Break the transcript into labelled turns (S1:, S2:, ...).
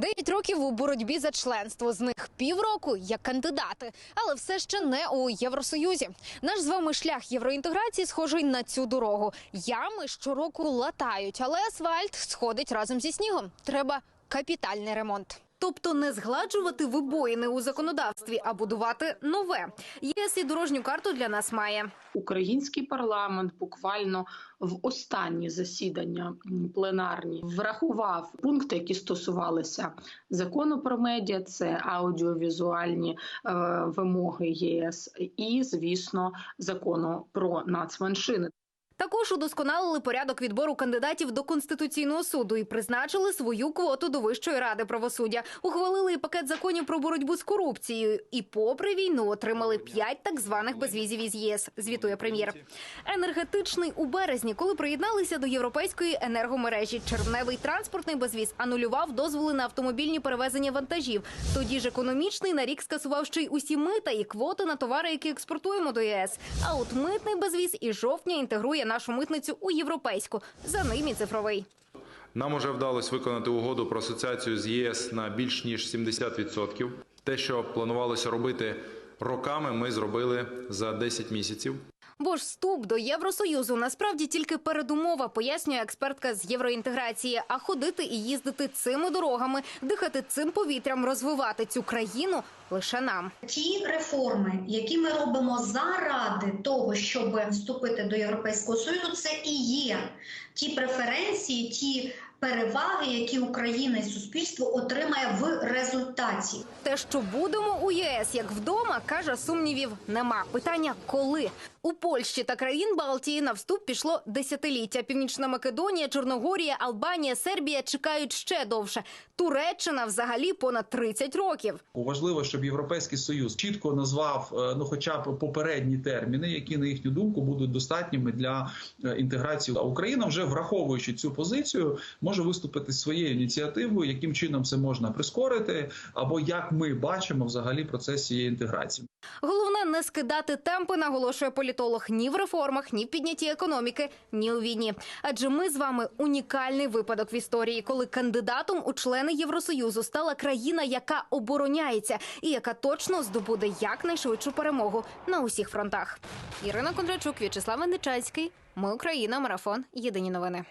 S1: Дев'ять років у боротьбі за членство. З них півроку як кандидати, але все ще не у Євросоюзі. Наш з вами шлях євроінтеграції схожий на цю дорогу. Ями щороку латають, але асфальт сходить разом зі снігом. Треба капітальний ремонт. Тобто не згладжувати вибоїни у законодавстві, а будувати нове. ЄС і дорожню карту для нас має.
S2: Український парламент буквально в останні засідання пленарні врахував пункти, які стосувалися закону про медіа, це аудіовізуальні е, вимоги ЄС, і звісно, закону про нацменшини.
S1: Також удосконалили порядок відбору кандидатів до конституційного суду і призначили свою квоту до Вищої ради правосуддя. Ухвалили і пакет законів про боротьбу з корупцією. І попри війну отримали п'ять так званих безвізів із ЄС. Звітує прем'єр. Енергетичний у березні, коли приєдналися до європейської енергомережі. Червневий транспортний безвіз анулював дозволи на автомобільні перевезення вантажів. Тоді ж економічний на рік скасував ще й усі мита і квоти на товари, які експортуємо до ЄС. А от митний безвіз із жовтня інтегрує нашу митницю у європейську. За ним і цифровий.
S3: Нам уже вдалося виконати угоду про асоціацію з ЄС на більш ніж 70%. Те, що планувалося робити роками, ми зробили за 10 місяців.
S1: Бо ж вступ до Євросоюзу насправді тільки передумова, пояснює експертка з євроінтеграції. А ходити і їздити цими дорогами, дихати цим повітрям, розвивати цю країну лише нам.
S4: Ті реформи, які ми робимо заради того, щоб вступити до Європейського Союзу, це і є ті преференції, ті переваги, які Україна і суспільство отримає в результаті.
S1: Те, що будемо у ЄС як вдома, каже, сумнівів нема. Питання коли у Польщі та країн Балтії на вступ пішло десятиліття. Північна Македонія, Чорногорія, Албанія, Сербія чекають ще довше. Туреччина взагалі понад 30 років.
S5: Важливо, щоб Європейський Союз чітко назвав е, ну, хоча б попередні терміни, які на їхню думку будуть достатніми для е, інтеграції. А Україна, вже враховуючи цю позицію, може виступити своєю ініціативою, яким чином це можна прискорити, або як ми бачимо взагалі процес цієї інтеграції.
S1: Головне не скидати темпи, наголошує політолог ні в реформах, ні в піднятті економіки, ні у війні. Адже ми з вами унікальний випадок в історії, коли кандидатом у члени Євросоюзу стала країна, яка обороняється і яка точно здобуде якнайшвидшу перемогу на усіх фронтах. Ірина Кондрачук, В'ячеслав Веничанський. Ми Україна. Марафон. Єдині новини.